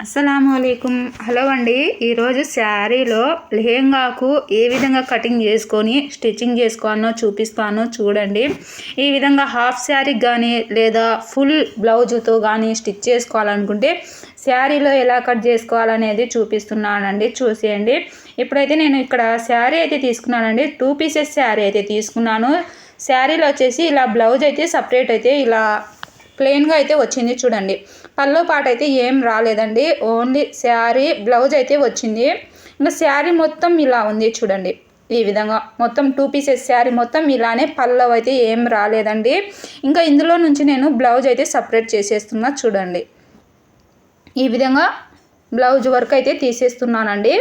అస్సలం అయికం హలో అండి ఈరోజు శారీలో లెహెంగాకు ఏ విధంగా కటింగ్ చేసుకొని స్టిచ్చింగ్ చేసుకోనో చూపిస్తాను చూడండి. ఈ విధంగా హాఫ్ శారీ కానీ లేదా ఫుల్ బ్లౌజుతో కానీ స్టిచ్ చేసుకోవాలనుకుంటే శారీలో ఎలా కట్ చేసుకోవాలనేది చూపిస్తున్నానండి. చూసేయండి. ఇప్పుడైతే నేను ఇక్కడ శారీ అయితే తీసుకున్నానండి. టూ పీసెస్ శారీ అయితే తీసుకున్నాను. శారీలో వచ్చేసి ఇలా బ్లౌజ్ అయితే సపరేట్ అయితే ఇలా ప్లెయిన్గా అయితే వచ్చింది చూడండి. పల్లో పాట అయితే ఏం రాలేదండి. ఓన్లీ శారీ బ్లౌజ్ అయితే వచ్చింది. ఇంకా శారీ మొత్తం ఇలా ఉంది చూడండి. ఈ విధంగా మొత్తం టూ పీసెస్ శారీ మొత్తం ఇలానే పల్లవ్ అయితే ఏం రాలేదండి. ఇంకా ఇందులో నుంచి నేను బ్లౌజ్ అయితే సపరేట్ చేసేస్తున్నా చూడండి. ఈ విధంగా బ్లౌజ్ వర్క్ అయితే తీసేస్తున్నానండి.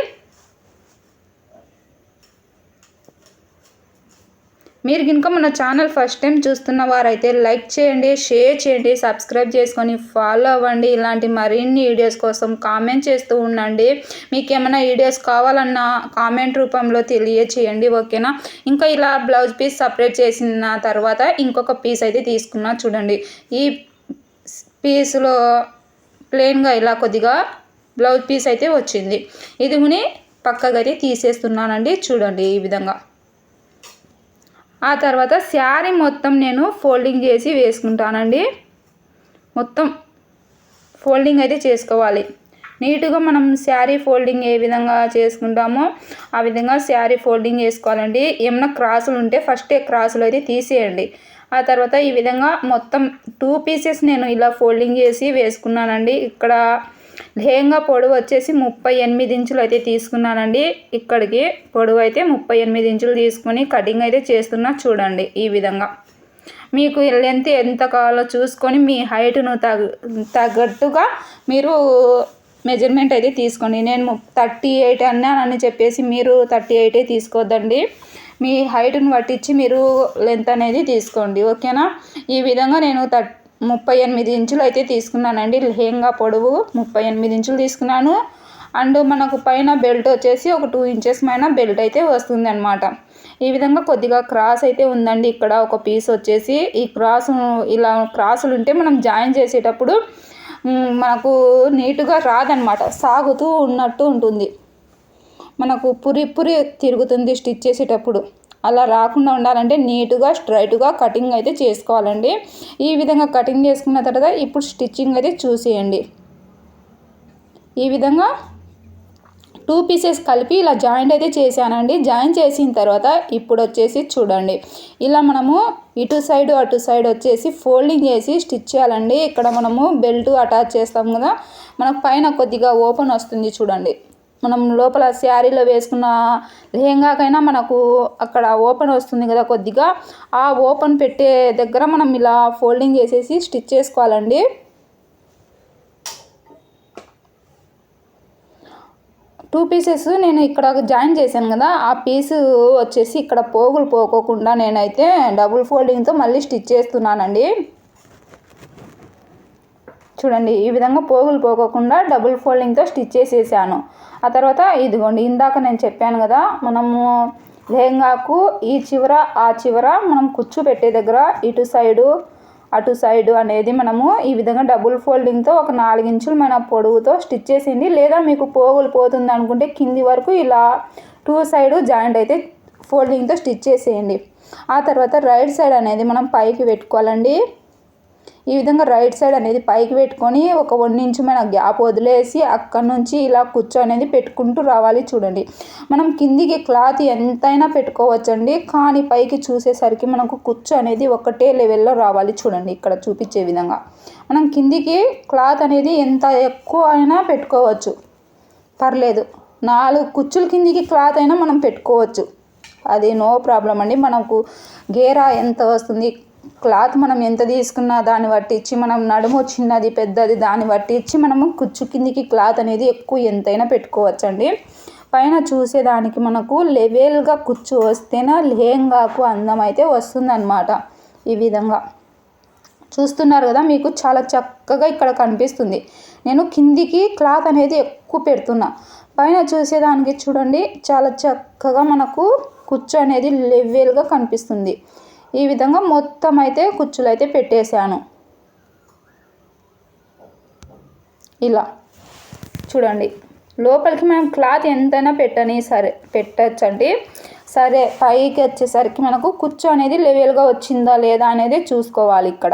మీరు కనుక మన ఛానల్ ఫస్ట్ టైం చూస్తున్న వారైతే లైక్ చేయండి షేర్ చేయండి సబ్స్క్రైబ్ చేసుకొని ఫాలో అవ్వండి. ఇలాంటి మరిన్ని వీడియోస్ కోసం కామెంట్ చేస్తూ ఉండండి. మీకు ఏమైనా వీడియోస్ కావాలన్నా కామెంట్ రూపంలో తెలియచేయండి ఓకేనా? ఇంకా ఇలా బ్లౌజ్ పీస్ సపరేట్ చేసిన తర్వాత ఇంకొక పీస్ అయితే తీసుకున్నా చూడండి. ఈ పీస్లో ప్లెయిన్గా ఇలా కొద్దిగా బ్లౌజ్ పీస్ అయితే వచ్చింది. ఇది పక్కగైతే తీసేస్తున్నానండి. చూడండి ఈ విధంగా. ఆ తర్వాత శారీ మొత్తం నేను ఫోల్డింగ్ చేసి వేసుకుంటానండి. మొత్తం ఫోల్డింగ్ అయితే చేసుకోవాలి. నీట్గా మనం శారీ ఫోల్డింగ్ ఏ విధంగా చేసుకుంటామో ఆ విధంగా శారీ ఫోల్డింగ్ చేసుకోవాలండి. ఏమైనా క్రాసులు ఉంటే ఫస్టే క్రాసులు అయితే తీసేయండి. ఆ తర్వాత ఈ విధంగా మొత్తం టూ పీసెస్ నేను ఇలా ఫోల్డింగ్ చేసి వేసుకున్నానండి. ఇక్కడ లెహంగా పొడవు వచ్చేసి ముప్పై ఎనిమిది ఇంచులు అయితే తీసుకున్నానండి. ఇక్కడికి పొడవు అయితే ముప్పై ఎనిమిది ఇంచులు తీసుకొని కటింగ్ అయితే చేస్తున్నా చూడండి ఈ విధంగా. మీకు లెంత్ ఎంత కావాలో చూసుకొని మీ హైట్ను తగ్గ తగ్గట్టుగా మీరు మెజర్మెంట్ అయితే తీసుకోండి. నేను థర్టీ ఎయిట్ అన్నానని చెప్పేసి మీరు థర్టీ ఎయిటే తీసుకోవద్దండి. మీ హైట్ను పట్టించి మీరు లెంత్ అనేది తీసుకోండి. ఓకేనా? ఈ విధంగా నేను థర్టీ ముప్పై ఎనిమిది ఇంచులు అయితే తీసుకున్నానండి. లెహెంగా పొడవు ముప్పై ఎనిమిది ఇంచులు తీసుకున్నాను. అండ్ మనకు పైన బెల్ట్ వచ్చేసి ఒక టూ ఇంచెస్ పైన బెల్ట్ అయితే వస్తుంది అనమాట ఈ విధంగా కొద్దిగా క్రాస్ అయితే ఉందండి. ఇక్కడ ఒక పీస్ వచ్చేసి ఈ క్రాస్ ఇలా క్రాసులు ఉంటే మనం జాయిన్ చేసేటప్పుడు మనకు నీటుగా రాదనమాట సాగుతూ ఉన్నట్టు ఉంటుంది. మనకు పురి పురి తిరుగుతుంది స్టిచ్ చేసేటప్పుడు. అలా రాకుండా ఉండాలంటే నీట్గా స్ట్రైట్గా కటింగ్ అయితే చేసుకోవాలండి. ఈ విధంగా కటింగ్ చేసుకున్న తర్వాత ఇప్పుడు స్టిచ్చింగ్ అయితే చూసేయండి. ఈ విధంగా టూ పీసెస్ కలిపి ఇలా జాయింట్ అయితే చేశానండి. జాయిన్ చేసిన తర్వాత ఇప్పుడు వచ్చేసి చూడండి. ఇలా మనము ఇటు సైడ్ అటు సైడ్ వచ్చేసి ఫోల్డింగ్ చేసి స్టిచ్ చేయాలండి. ఇక్కడ మనము బెల్ట్ అటాచ్ చేస్తాం కదా మనకు పైన కొద్దిగా ఓపెన్ వస్తుంది చూడండి. మనం లోపల శారీలో వేసుకున్న లెహంగాకైనా మనకు అక్కడ ఓపెన్ వస్తుంది కదా కొద్దిగా. ఆ ఓపెన్ పెట్టే దగ్గర మనం ఇలా ఫోల్డింగ్ చేసేసి స్టిచ్ చేసుకోవాలండి. టూ పీసెస్ నేను ఇక్కడ జాయిన్ చేశాను కదా. ఆ పీసు వచ్చేసి ఇక్కడ పోగులు పోకోకుండా నేనైతే డబుల్ ఫోల్డింగ్తో మళ్ళీ స్టిచ్ చేస్తున్నానండి. చూడండి ఈ విధంగా పోగులు పోకోకుండా డబుల్ ఫోల్డింగ్తో స్టిచ్ చేసేసాను. ఆ తర్వాత ఇదిగోండి ఇందాక నేను చెప్పాను కదా మనము లెహంగాకు ఈ చివర ఆ చివర మనం కుచ్చు పెట్టే దగ్గర ఇటు సైడు అటు సైడు అనేది మనము ఈ విధంగా డబుల్ ఫోల్డింగ్తో ఒక నాలుగించులు మన పొడవుతో స్టిచ్ చేసింది లేదా మీకు పోగులు పోతుంది అనుకుంటే కింది వరకు ఇలా టూ సైడు జాయింట్ అయితే ఫోల్డింగ్తో స్టిచ్ చేసేయండి. ఆ తర్వాత రైట్ సైడ్ అనేది మనం పైకి పెట్టుకోవాలండి. ఈ విధంగా రైట్ సైడ్ అనేది పైకి పెట్టుకొని ఒక వన్ ఇంచ్ మన గ్యాప్ వదిలేసి అక్కడ నుంచి ఇలా కుచ్చు అనేది పెట్టుకుంటూ రావాలి చూడండి. మనం కిందికి క్లాత్ ఎంతైనా పెట్టుకోవచ్చండి. కానీ పైకి చూసేసరికి మనకు కుచ్చు అనేది ఒకటే లెవెల్లో రావాలి చూడండి ఇక్కడ చూపించే విధంగా. మనం కిందికి క్లాత్ అనేది ఎంత ఎక్కువ అయినా పెట్టుకోవచ్చు. పర్లేదు. నాలుగు కుచ్చుల కిందికి క్లాత్ అయినా మనం పెట్టుకోవచ్చు. అది నో ప్రాబ్లం అండి. మనకు గేరా ఎంత వస్తుంది? క్లాత్ మనం ఎంత తీసుకున్నా దాన్ని బట్టి ఇచ్చి మనం నడుము చిన్నది పెద్దది దాన్ని బట్టి ఇచ్చి మనము కుచ్చు కిందికి క్లాత్ అనేది ఎక్కువ ఎంతైనా పెట్టుకోవచ్చండి. పైన చూసేదానికి మనకు లెవెల్గా కుచ్చు వస్తేనే లెహంగాకు అందం అయితే వస్తుందన్నమాట ఈ విధంగా. చూస్తున్నారు కదా మీకు చాలా చక్కగా ఇక్కడ కనిపిస్తుంది. నేను కిందికి క్లాత్ అనేది ఎక్కువ పెడుతున్నా. పైన చూసేదానికి చూడండి చాలా చక్కగా మనకు కుచ్చు అనేది లెవెల్గా కనిపిస్తుంది. ఈ విధంగా మొత్తం అయితే కుచ్చులు అయితే పెట్టేశాను. ఇలా. చూడండి. లోపలికి మనం క్లాత్ ఎంతైనా పెట్టని సరే పెట్టచ్చండి. సరే పైకి వచ్చేసరికి మనకు కుచ్చు అనేది లెవెల్గా వచ్చిందా లేదా అనేది చూసుకోవాలి ఇక్కడ.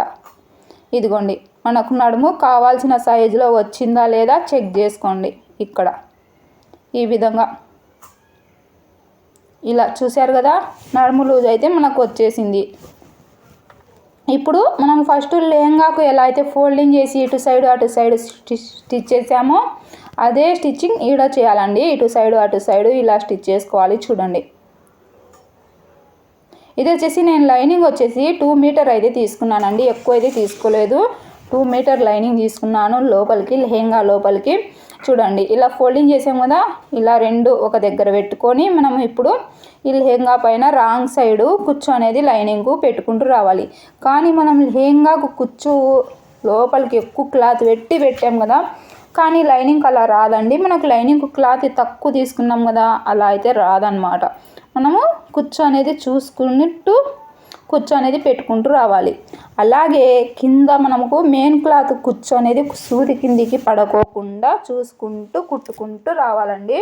ఇదిగోండి. మనకు నడుము కావాల్సిన సైజులో వచ్చిందా లేదా చెక్ చేసుకోండి ఇక్కడ. ఈ విధంగా. ఇలా చూశారు కదా నడుము లూజ్ అయితే మనకు వచ్చేసింది. ఇప్పుడు మనం ఫస్ట్ లెహంగాకు ఎలా అయితే ఫోల్డింగ్ చేసి ఇటు సైడ్ అటు సైడ్ స్టిచ్ చేసామో అదే స్టిచ్చింగ్ ఈడ చేయాలండి. ఇటు సైడ్ అటు సైడ్ ఇలా స్టిచ్ చేసుకోవాలి చూడండి. ఇది వచ్చేసి నేను లైనింగ్ వచ్చేసి టూ మీటర్ అయితే తీసుకున్నానండి. ఎక్కువ అయితే తీసుకోలేదు. టూ మీటర్ లైనింగ్ తీసుకున్నాను లోపలికి లెహెంగా లోపలికి. చూడండి ఇలా ఫోల్డింగ్ చేసాం కదా ఇలా రెండు ఒక దగ్గర పెట్టుకొని మనం ఇప్పుడు ఈ లెహెంగా పైన రాంగ్ సైడు కుచ్చు అనేది లైనింగ్ పెట్టుకుంటూ రావాలి. కానీ మనం లెహెంగాకు కుచ్చు లోపలికి ఎక్కువ క్లాత్ పెట్టి పెట్టాం కదా కానీ లైనింగ్ అలా రాదండి. మనకు లైనింగ్ క్లాత్ తక్కువ తీసుకున్నాం కదా అలా అయితే రాదనమాట మనము కుచ్చు అనేది చూసుకున్నట్టు కుచ్చు అనేది పెట్టుకుంటూ రావాలి. అలాగే కింద మనకు మెయిన్ క్లాత్ కుచ్చు అనేది సూది కిందికి పడకోకుండా చూసుకుంటూ కుట్టుకుంటూ రావాలండి.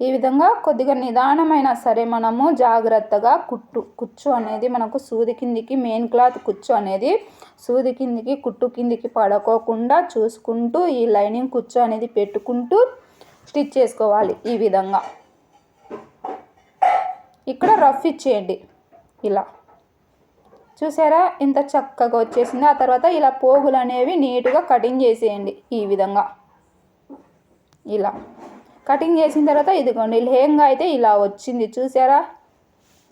ఈ విధంగా కొద్దిగా నిదానమైన సరే మనము జాగ్రత్తగా కుట్టు కుచ్చు అనేది మనకు సూది కిందికి మెయిన్ క్లాత్ కుచ్చు అనేది సూది కిందికి కుట్టు కిందికి పడకోకుండా చూసుకుంటూ ఈ లైనింగ్ కుచ్చు అనేది పెట్టుకుంటూ స్టిచ్ చేసుకోవాలి ఈ విధంగా. ఇక్కడ రఫ్ ఇచ్చేయండి. ఇలా. చూసారా? ఇంత చక్కగా వచ్చేసింది. ఆ తర్వాత ఇలా పోగులు అనేవి నీట్గా కటింగ్ చేసేయండి ఈ విధంగా. ఇలా. కటింగ్ చేసిన తర్వాత ఇదిగోండి లెహంగా అయితే ఇలా వచ్చింది. చూసారా?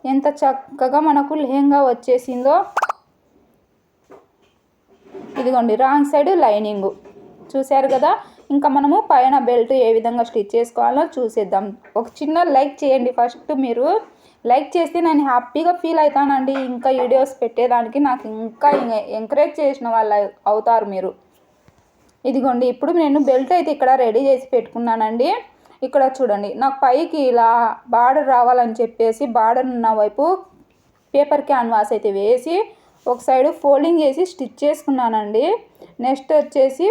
ఎంత చక్కగా మనకు లెహంగా వచ్చేసిందో. ఇదిగోండి రాంగ్ సైడ్ లైనింగు చూశారు కదా? ఇంకా మనము పైన బెల్ట్ ఏ విధంగా స్టిచ్ చేసుకోవాలో చూసేద్దాం. ఒక చిన్న లైక్ చేయండి ఫస్ట్ మీరు. లైక్ చేస్తే నేను హ్యాపీగా ఫీల్ అవుతానండి. ఇంకా వీడియోస్ పెట్టేదానికి నాకు ఇంకా ఎంకరేజ్ చేసిన వాళ్ళు అవుతారు మీరు. ఇదిగోండి ఇప్పుడు నేను బెల్ట్ అయితే ఇక్కడ రెడీ చేసి పెట్టుకున్నానండి. ఇక్కడ చూడండి నాకు పైకి ఇలా బార్డర్ రావాలని చెప్పేసి బార్డర్ ఉన్న వైపు పేపర్ క్యాన్వాస్ అయితే వేసి ఒక సైడ్ ఫోల్డింగ్ చేసి స్టిచ్ చేసుకున్నానండి. నెక్స్ట్ వచ్చేసి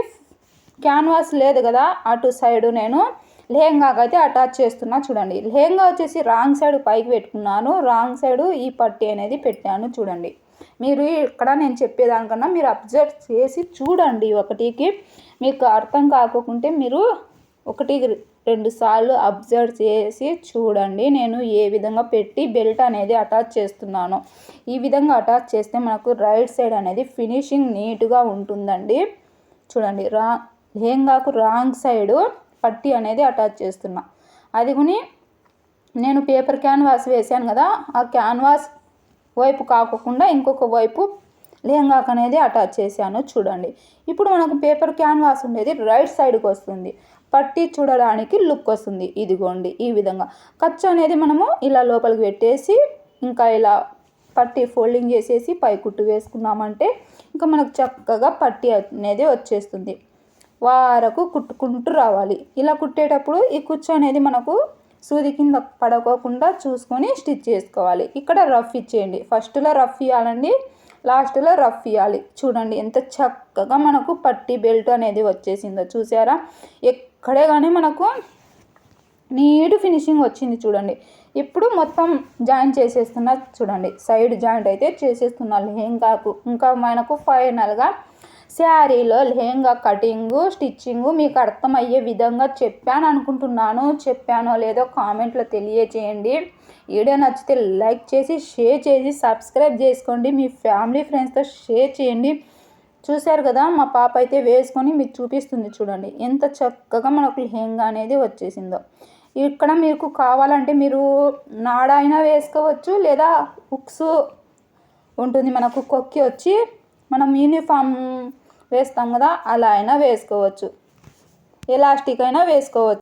క్యాన్వాస్ లేదు కదా అటు సైడు నేను లెహంగాకి అయితే అటాచ్ చేస్తున్నా చూడండి. లెహంగా వచ్చేసి రాంగ్ సైడ్ పైకి పెట్టుకున్నాను. రాంగ్ సైడ్ ఈ పట్టి అనేది పెట్టాను చూడండి. మీరు ఇక్కడ నేను చెప్పేదానికన్నా మీరు అబ్జర్వ్ చేసి చూడండి ఒకటికి. మీకు అర్థం కాకుంటే మీరు ఒకటి రెండు సార్లు అబ్జర్వ్ చేసి చూడండి. నేను ఏ విధంగా పెట్టి బెల్ట్ అనేది అటాచ్ చేస్తున్నాను. ఈ విధంగా అటాచ్ చేస్తే మనకు రైట్ సైడ్ అనేది ఫినిషింగ్ నీట్గా ఉంటుందండి. చూడండి రా లెహంగాకు రాంగ్ సైడు పట్టి అనేది అటాచ్ చేస్తున్నా. అది కొని నేను పేపర్ క్యాన్వాస్ వేసాను కదా ఆ క్యాన్వాస్ వైపు కాకుండా ఇంకొక వైపు లెహంగాకు అనేది అటాచ్ చేశాను చూడండి. ఇప్పుడు మనకు పేపర్ క్యాన్వాస్ ఉండేది రైట్ సైడ్కి వస్తుంది. పట్టి చూడడానికి లుక్ వస్తుంది. ఇదిగోండి ఈ విధంగా. ఖర్చు అనేది మనము ఇలా లోపలికి పెట్టేసి ఇంకా ఇలా పట్టి ఫోల్డింగ్ చేసేసి పై కుట్టు వేసుకున్నామంటే ఇంకా మనకు చక్కగా పట్టి అనేది వచ్చేస్తుంది. వారకు కుట్టుకుంటూ రావాలి. ఇలా కుట్టేటప్పుడు ఈ కుచ్చు అనేది మనకు సూది కింద పడకోకుండా చూసుకొని స్టిచ్ చేసుకోవాలి. ఇక్కడ రఫ్ ఇచ్చేయండి. ఫస్ట్లో రఫ్ ఇవ్వాలండి లాస్ట్లో రఫ్ ఇవ్వాలి చూడండి ఎంత చక్కగా మనకు పట్టి బెల్ట్ అనేది వచ్చేసిందో చూసారా? ఎక్కడే కానీ మనకు నీట్ ఫినిషింగ్ వచ్చింది చూడండి. ఇప్పుడు మొత్తం జాయింట్ చేసేస్తున్నా చూడండి. సైడ్ జాయింట్ అయితే చేసేస్తున్నా. లెహెంగాకు ఇంకా మనకు ఫైనల్గా శారీలో లెహెంగా కటింగు స్టిచ్చింగు మీకు అర్థమయ్యే విధంగా చెప్పాను అనుకుంటున్నాను. చెప్పానో లేదో కామెంట్లో తెలియచేయండి వీడియో నచ్చితే లైక్ చేసి షేర్ చేసి సబ్స్క్రైబ్ చేసుకోండి. మీ ఫ్యామిలీ ఫ్రెండ్స్తో షేర్ చేయండి. చూశారు కదా మా పాప అయితే వేసుకొని మీకు చూపిస్తుంది చూడండి. ఎంత చక్కగా మనకు లెహెంగా అనేది వచ్చేసిందో. ఇక్కడ మీకు కావాలంటే మీరు నాడ అయినా వేసుకోవచ్చు లేదా హుక్స్ ఉంటుంది మనకు కొక్కి వచ్చి మనం యూనిఫామ్ వేస్తాం కదా అలా అయినా వేసుకోవచ్చు. ఎలాస్టిక్ అయినా వేసుకోవచ్చు.